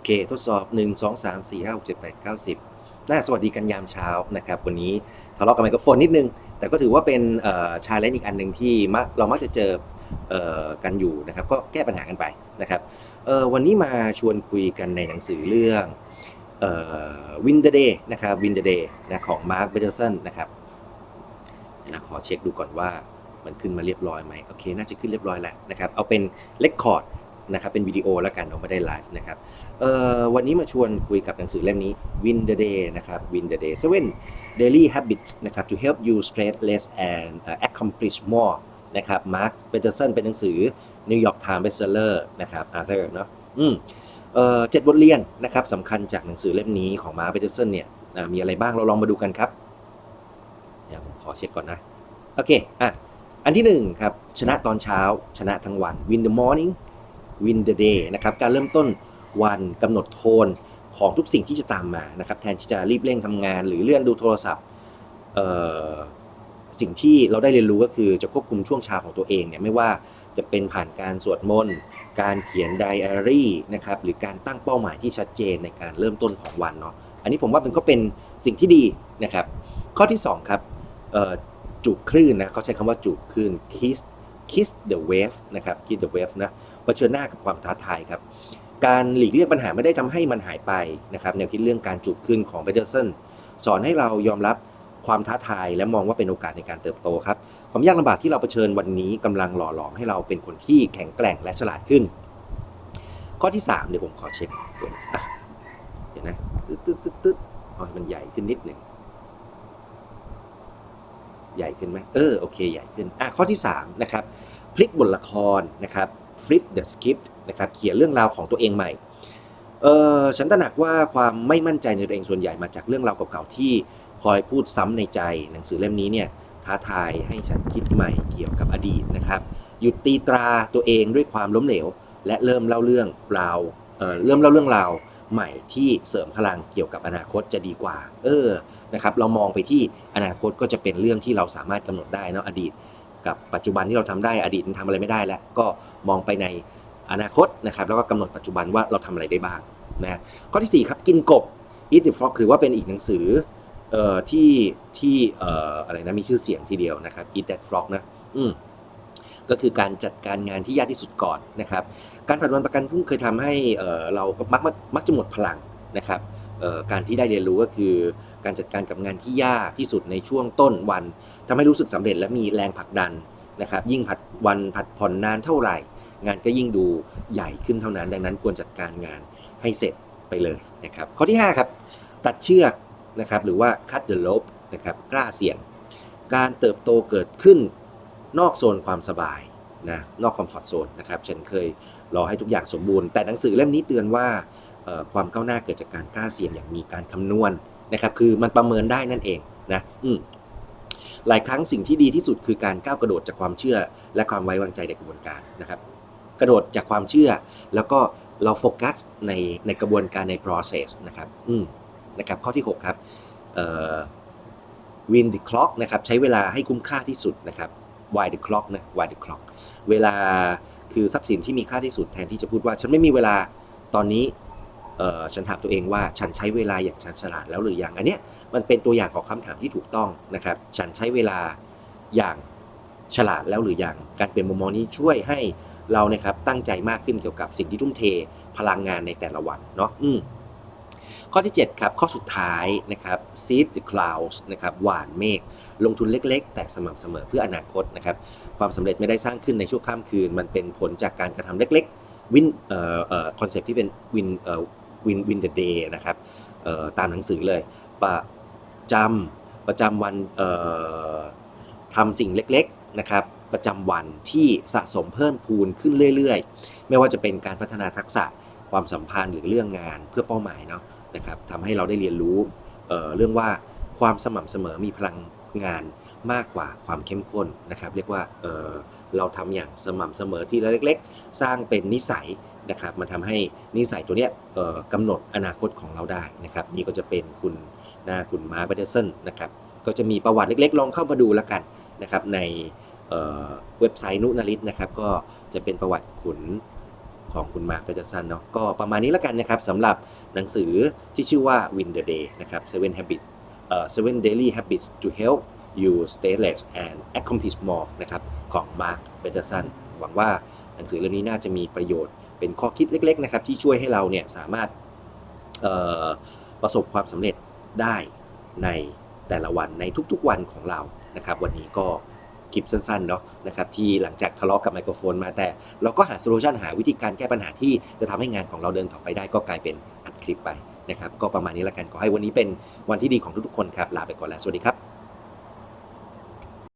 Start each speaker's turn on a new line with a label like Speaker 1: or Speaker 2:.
Speaker 1: อเค ทดสอบ 1 2 3 4 5 6 7 8 9 10น่าสวัสดีกันยามเช้านะครับ วันนี้ทะเลาะกับไมโครโฟนนิดนึง แต่ก็ถือว่าเป็นชาเลนจ์อีกอันหนึ่งที่เรามักจะเจอกันอยู่นะครับ ก็แก้ปัญหากันไปนะครับวันนี้มาชวนคุยกันในหนังสือเรื่องวินเดอร์เดย์นะครับวินเดอร์เดย์นะของมาร์คเบเดอร์สันนะครับนะขอเช็คดูก่อนว่ามันขึ้นมาเรียบร้อยไหมโอเค น่าจะขึ้นเรียบร้อยแล้วนะครับ เอาเป็นเลคคอร์ดนะครับ เป็นวิดีโอแล้วกันเราไม่ได้ไลฟ์นะครับ เอ่อวันนี้มาชวนคุยกับหนังสือเล่มนี้ Win the Day นะครับ Win the Day Seven Daily Habits นะครับ to help you stress less and accomplish more นะครับ Mark Peterson เป็นหนังสือ New York Times bestseller นะครับ Arthur เนาะอืมเอ่อเจ็ดบทเรียนนะครับสำคัญจากหนังสือเล่มนี้ของ Mark Peterson เนี่ยมีอะไรบ้างเราลองมาดูกันครับเดี๋ยวผมขอเช็คก่อนนะ โอเคอะอันที่หนึ่งครับชนะตอนเช้าชนะทั้งวัน Win the morning Win the day นะครับการเริ่มต้น วันกำหนดโทนของทุกสิ่งที่จะตามมานะครับแทนที่จะรีบเร่งทำงาน หรือเลื่อนดูโทรศัพท์สิ่งที่เราได้เรียนรู้ก็คือจะควบคุมช่วงเช้าของตัวเองเนี่ยไม่ว่าจะเป็นผ่านการสวดมนต์การเขียนไดอารี่นะครับหรือการตั้งเป้าหมายที่ชัดเจนในการเริ่มต้นของวันเนาะอันนี้ผมว่ามันก็เป็นสิ่งที่ดีนะครับ ข้อที่ 2 ครับจูบคลื่นนะเขาใช้คำว่าจูบคลื่น kiss kiss the wave นะครับ kiss the wave นะเผชิญหน้ากับความท้าทายครับ การหลีกเลี่ยงปัญหาไม่ได้ทำให้มันหายไปนะครับแนวคิดเรื่องการจูบคลื่นของเบเดอร์สันสอนให้เรายอมรับความท้าทายและมองว่าเป็นโอกาสในการเติบโตครับความยากลำบากที่เราเผชิญวันนี้กำลังหล่อหลอมให้เราเป็นคนที่แข็งแกร่งและฉลาดขึ้น ข้อที่ 3 เดี๋ยวผมขอเช็คก่อนอะเดี๋ยวนะตึ๊ดตึ๊ดตึ๊ดตึ๊ดเอมันใหญ่ขึ้นนิดหนึ่งใหญ่ขึ้นไหมเออโอเค ใหญ่ขึ้นอะข้อที่3นะครับพลิกบทละครนะครับ flip the script นะครับเขียนเรื่องราวของตัวเองใหม่เออฉันตระหนักว่าความไม่มั่นใจในตัวเองส่วนใหญ่มาจากเรื่องราวเก่าๆที่คอยพูดซ้ำในใจ หนังสือเล่มนี้เนี่ยท้าทายให้ฉันคิดใหม่เกี่ยวกับอดีตนะครับหยุดตีตราตัวเองด้วยความล้มเหลว และเริ่มเล่าเรื่องราวเออเริ่มเล่าเรื่องราวใหม่ที่เสริมพลังเกี่ยวกับอนาคตจะดีกว่า เออนะครับเรามองไปที่อนาคตก็จะเป็นเรื่องที่เราสามารถกำหนดได้นะอดีต กับปัจจุบันที่เราทำได้อดีตมันทำอะไรไม่ได้แล้ว ก็มองไปในอนาคตนะครับแล้วก็กำหนดปัจจุบันว่าเราทำอะไรได้บ้างนะข้อที่ 4 ครับ กินกบ Eat the Frog คือว่าเป็นอีกหนังสือเอ่อที่ที่เอ่ออะไรนะมีชื่อเสียงทีเดียวนะครับ Eat that frog นะอืมก็คือการจัดการงานที่ยากที่สุดก่อนนะครับ การผัดวันประกันพรุ่งเคยทำให้เออเราก็มักมักมักจะหมดพลังนะครับ การที่ได้เรียนรู้ก็คือการจัดการกับงานที่ยากที่สุดในช่วงต้นวันทำให้รู้สึกสำเร็จและมีแรงผลักดันนะครับยิ่งผัดวันผัดผ่อนนานเท่าไหร่ งานก็ยิ่งดูใหญ่ขึ้นเท่านั้น ดังนั้นควรจัดการงานให้เสร็จไปเลยนะครับข้อที่ 5 ครับ ตัดเชือกนะครับหรือว่า cut the rope นะครับกล้าเสี่ยง การเติบโตเกิดขึ้นนอกโซนความสบายนะนอกคอมฟอร์ทโซนนะครับฉันเคยรอให้ทุกอย่างสมบูรณ์แต่หนังสือเล่มนี้เตือนว่า ความก้าวหน้าเกิดจากการกล้าเสี่ยงอย่างมีการคำนวณนะครับ คือมันประเมินได้นั่นเองนะอืหลายครั้งสิ่งที่ดีที่สุดคือการก้าวกระโดดจากความเชื่อ และความไว้วางใจในกระบวนการนะครับ กระโดดจากความเชื่อ แล้วก็เราโฟกัสในในกระบวนการใน process นะครับอืมนะครับ ข้อที่ 6 ครับเอ่อ win the clock นะครับใช้เวลาให้คุ้มค่าที่สุดนะครับ why the clock นะ why the clock เวลาคือทรัพย์สินที่มีค่าที่สุดแทนที่จะพูดว่า ฉันไม่มีเวลาตอนนี้ ฉันถามตัวเองว่าฉันใช้เวลาอย่างฉันฉลาดแล้วหรือยังอันเนี้ยมันเป็นตัวอย่างของคำถามที่ถูกต้องนะครับ ฉันใช้เวลาอย่างฉลาดแล้วหรือยังการเปลี่ยนมุมมองนี้ช่วยให้เรานะครับตั้งใจมากขึ้นเกี่ยวกับสิ่งที่ทุ่มเทพลังงานในแต่ละวันเนาะอืมข้อที่ 7 ครับ ข้อสุดท้ายนะครับ seed the clouds นะครับหวานเมฆลงทุนเล็กๆ แต่สม่ำเสมอเพื่ออนาคตนะครับ ความสำเร็จไม่ได้สร้างขึ้นในชั่วข้ามคืน มันเป็นผลจากการกระทำเล็กๆ วินเอ่อเอ่อคอนเซปที่เป็นวินเอ่อ วินวินเดเดย์นะครับตามหนังสือเลย ประจำประจำวันทำสิ่งเล็กๆนะครับประจำวันที่สะสมเพิ่มพูนขึ้นเรื่อยๆ ไม่ว่าจะเป็นการพัฒนาทักษะความสัมพันธ์หรือเรื่องงานเพื่อเป้าหมายเนาะนะครับทำให้เราได้เรียนรู้เเรื่องว่าความสม่ำเสมอมีพลังงานมากกว่าความเข้มข้นนะครับ เรียกว่าเเราทำอย่างสม่ำเสมอที่ละเล็กๆ สร้างเป็นนิสัยนะครับมันทำให้นิสัยตัวเนี้ยกำหนดอนาคตของเราได้นะครับนี่ก็จะเป็นคุณหน้าคุณมาร์คเบเดสันนะครับก็จะมีประวัติเล็กๆ ลองเข้ามาดูแล้วกันนะครับในเเว็บไซต์นุนลิตนะครับก็จะเป็นประวัติขุนของคุณมาร์คเปเตอร์สันเนาะก็ประมาณนี้แล้วกันนะครับสำหรับหนังสือที่ชื่อว่า Win the Day นะครับ Seven Habits เอ่อ Seven Daily Habits to Help You Stay Less and Accomplish More นะครับของมาร์คเปเตอร์สันหวังว่าหนังสือเล่มนี้น่าจะมีประโยชน์ เป็นข้อคิดเล็กๆนะครับที่ช่วยให้เราเนี่ยสามารถประสบความสำเร็จได้ในแต่ละวันในทุกๆวันของเรานะครับ วันนี้ก็คลิปสั้นๆเนาะนะครับที่หลังจากทะเลาะกับไมโครโฟนมาแต่เราก็หาโซลูชันหาวิธีการแก้ปัญหาที่จะทำให้งานของเราเดินต่อไปได้ก็กลายเป็นอัดคลิปไปนะครับ ก็ประมาณนี้ละกันขอให้วันนี้เป็นวันที่ดีของทุกๆคนครับลาไปก่อนแล้วสวัสดีครับ